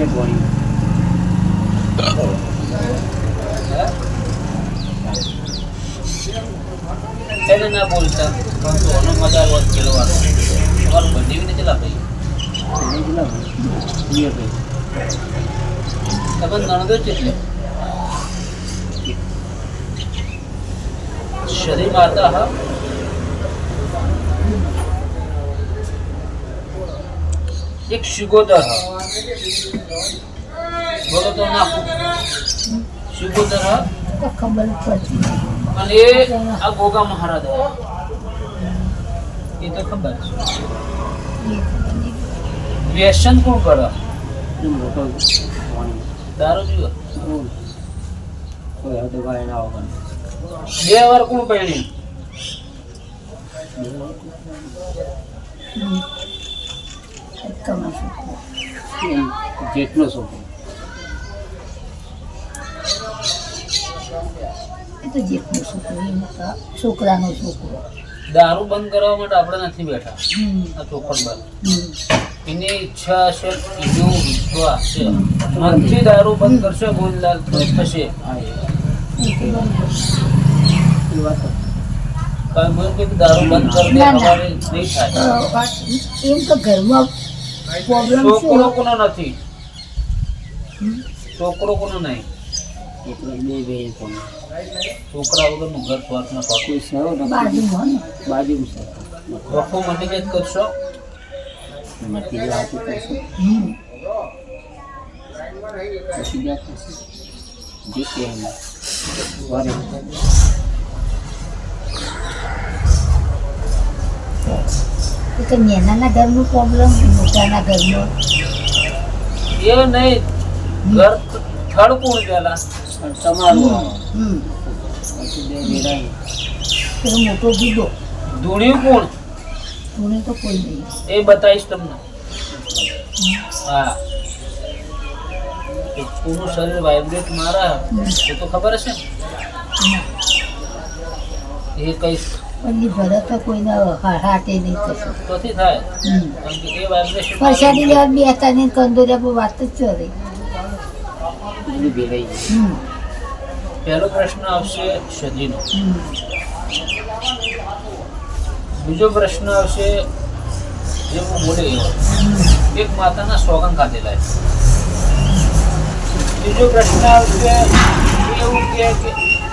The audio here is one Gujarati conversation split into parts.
બે ગોળી તેને ના બોલતા પણ તો એનો મજા વાત ખેલવાનો તમારું બધી નથી ચલા ભાઈ એને કેટલા ભાઈ બે ભાઈ તમે નણંદો જ એટલે શરીર માતા હા એક સુગોદર હા. બોલો તો ના સુગોદર હા? અને આ ગોગા મહારાજ એ તો ખબર છે. વ્યસન કોણ કરે? દારૂ વગર બે વાર કોણ પહેણી જેટલો છોકરો એ તો જેટલું છોકરો એ છોકરાનો છોકરો દારૂ બંધ કરવા માટે આપણે નથી બેઠા. આ ચોખટ એની ઈચ્છા છે એનો વિશ્વાસ છે. મનથી દારૂ બંધ કરશે ગોવિંદલાલ તો. થશે દારૂ બંધ એમ તો ઘરમાં છોકરો કોનો નથી? છોકરો કોનો નહીં? છોકરો વગરનું ઘર સ્વાર્થમાં પાકું. ને. બાજુ સર. વખો મટી જાય કરશો? જો હાથું પછી જે કરશે કે નેનાના ઘરનું પ્રોબ્લેમ મોટાના ઘરનો. એ નહીં ઘર થડ કોણ પેલા. તમારું મોટો દીદો ધૂણ્યું કોણ? કોને તો કોઈ નહીં. એ બતાવીશ તમને. હા. પૂરું શરીર વાઇબ્રેટ મારા એ તો ખબર હશે ને? એ કઈશ પણ ભરત તો કોઈને હાટે નહીં એ વાઇબ્રેશન પ્રસાદી લેવા બે હતા ને કંદોરિયા પર વાત જ હમ. પહેલો પ્રશ્ન આવશે સદીનો બીજો પ્રશ્ન આવશે જે હું બોલે એક માતાના સોગન ખાધેલા છે. ત્રીજો પ્રશ્ન આવશે એવું કે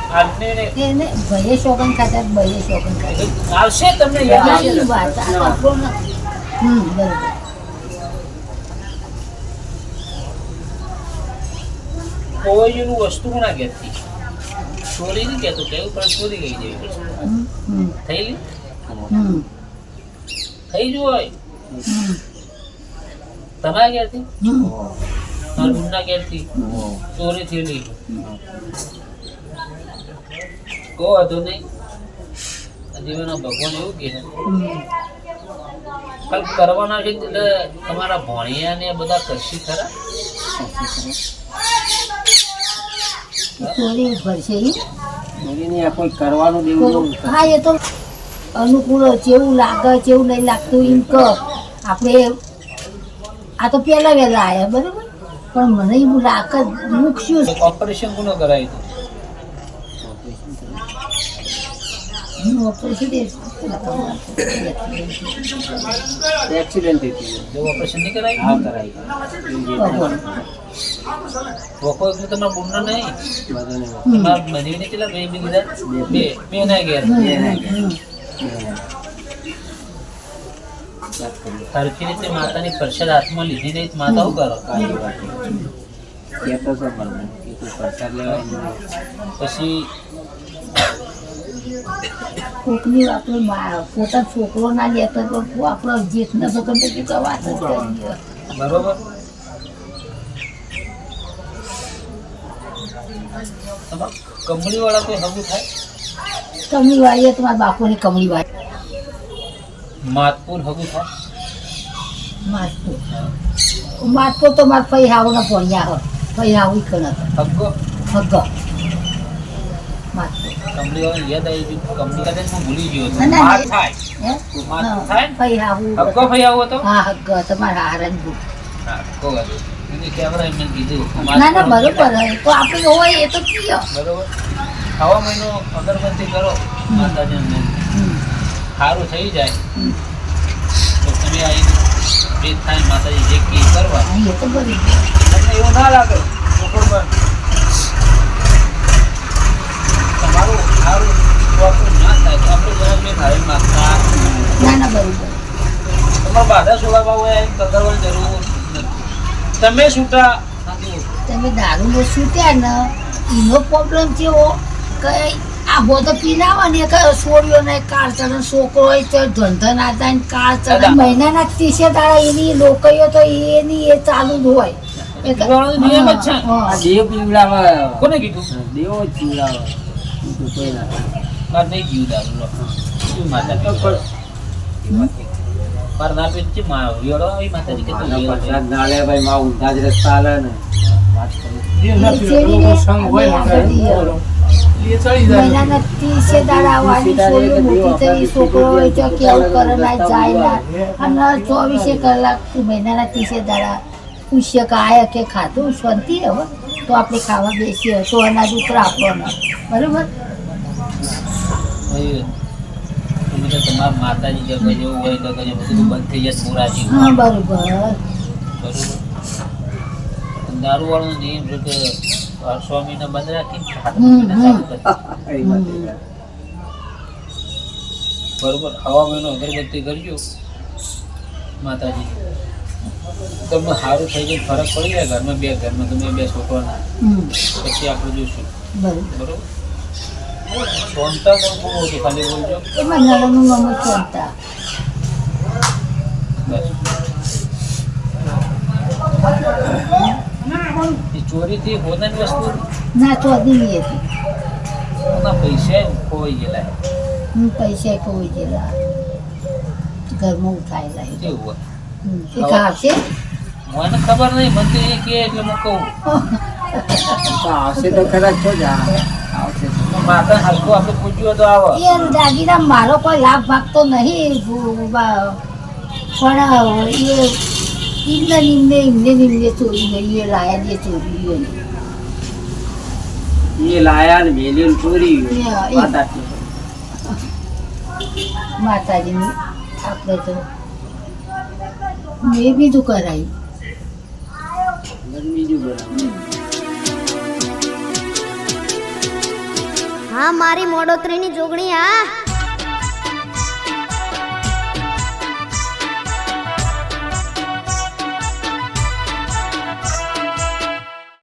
કે આજને ને- એને ભયે શોગન ખાતા ભયે શોગન ખાતા. આવશે તમને યાદ વાત આ તો આપણો ન- હમ બરોબર. કોઈનું વસ્તુ ના કહેતી. ચોરી નહીં કહેતો કેવું પણ ચોરી ગઈ હમ થયેલી? થઈ જ હોય. તમારા ઘેરથી મારા બુનના ઘેરથી ચોરી થયેલી કહો હતો નહીં. જીવનના ભગવાન એવું કે કંઈક કરવાના છે એટલે તમારા ભણિયા ને બધા કરશી ખરા? ભરશે ઈ? બોલીને કરવાનું દેવું હા એ તો અનુકૂળ જેવું લાગે જેવું નહીં લાગતું એમ કે આપણે આ તો પહેલા વહેલા આવ્યા બરાબર? પણ મને એવું લાગે મૂકશું ઓપરેશન કોનો કરાયું હતું ઓપરેશન એક્સિડન્ટ થઈ ગયું. જો ઓપરેશન નહીં હા કરાયું. કરાઈ ભગવાન. વખો એટલે તમારા બુનના નહીં? બધાને તમારા બનેવીને કેટલા? બે બી કીધા બે બે. ના ઘેર હમ, બે ના હમ. વાત કરીએ સરખી રીતે માતાની પ્રસાદ હાથમાં લીધી રહી માતા શું કરો? પછી કોકની આપણો પોતા છોકરો ના લેતો તો આપણો જેઠ ન તો કે વાત જ કરીએ. બરોબર. કમળી વાળા કોઈ હગું થાય? કમળી વાળી તમારા બાપુની કમળી વાળી માતપુર હગું થાય? માતપુર. માતપુર તો મારા હાવ ના ભણ્યા હોય પૈ હાવ કણ હગ્ગો હગ્ગ માથપુર કંપની યાદ આવી ગયું કંપની કદાચ હું ભૂલી ગયો થાય. હે? હા, થાય? ફઈ ભાઈ આવો તો હા હગ્ગ તમારા હા કહો વાંધો એને કીધું. ના ના બરોબર તો આપણે હોય એ તો કીયો. બરોબર? હવા મહિનો અગરબત્તી કરો માતાજીને સારું થઈ જાય. તો તમે આવી બે થાય માતાજી જે કી કરવા. તમને એવું ના લાગે ચોખવટ તમારું સારું ચોખ્ખું ના થાય તો આપણે જરા બે ભાઈ માગતા ના ના બરોબર તમારે બાધા સોલાવા હોય એમ કગરવાની જરૂર નથી તમે છૂટા તમે દારૂ બહુ છૂટ્યા ને એનો પ્રોબ્લેમ કેવો કે આ તો પીનાવા ને કે છોડીઓ ને કાર ચડે છોકરો હોય તો ધંધન આતા ને કાર ચડે. મહિનાના ત્રીસે દાડા એની લોકોયો તો એની એ ચાલુ જ હોય. દેવ પીવડાવે. કોને કીધું? દેવો જ પીવડાવે. કોઈ નહીં જીવ દારૂ લો. શું માતા માર ના પીત છે માં વિયોડો આવી માતાજી કે તું. પ્રસાદ ના લે ભાઈ માં ઊંધા જ રસ્તા ને. વાત કરી. વાળી મોટી થઈ છોકરો હોય તો કેવું કરે ના જાય ના. અને ચોવીસે કલાક મહિનાના ત્રીસે દાડા પૂછ્ય કે આ કે ખાધું? શાંતિ હવે તો આપણે ખાવા બેસીએ. તો અનાજ ઉપર આપવાના બરોબર? ભાઈ, તમે તો તમારા માતાજી જે જેવું હોય તો કઈ બધું બંધ થઈ જાય મોરાજી હા બરોબર. બરોબર. દારૂ વાળું નિયમ છે કે બંધ રાખી. બરોબર હવા મહિનો અગરબત્તી કરજો માતાજી. તમને સારું થઈ જાય ફરક પડી જાય ઘરમાં બે ઘરમાં તમે બે છોકરાના. પછી આપણે જોઈશું. બરોબર? એમાં મમ ચોંતા બસ એ ચોરીથી પોતાની વસ્તુ ના તો હતી હતી પોતાના પૈસા ખોવાઈ ગયેલા હું પૈસા કોઈ ગયેલા ઘરમાં ઉઠાયેલા. કેવું. એ ખાશે મને ખબર નહીં મને તો એ કહે એટલે હું કહું આવશે તો ખરા છો જ આવશે. માતા હલકો આપણે પૂછ્યું તો આવો. એ દાગીના મારો કોઈ લાભ ભાગતો નહીં. પણ એ ઇન્દ્ર નિમને ઇન્દ્ર નિમને ચોરી ગઈ એ લાયા જે ચોરી ગઈ એ લાયા ને મેલ્યો ચોરી માતાજીની આપણે તો મેં બીજું કરાયું. બીજું બરાબર હા મારી મોડોતરીની જોગણી હા.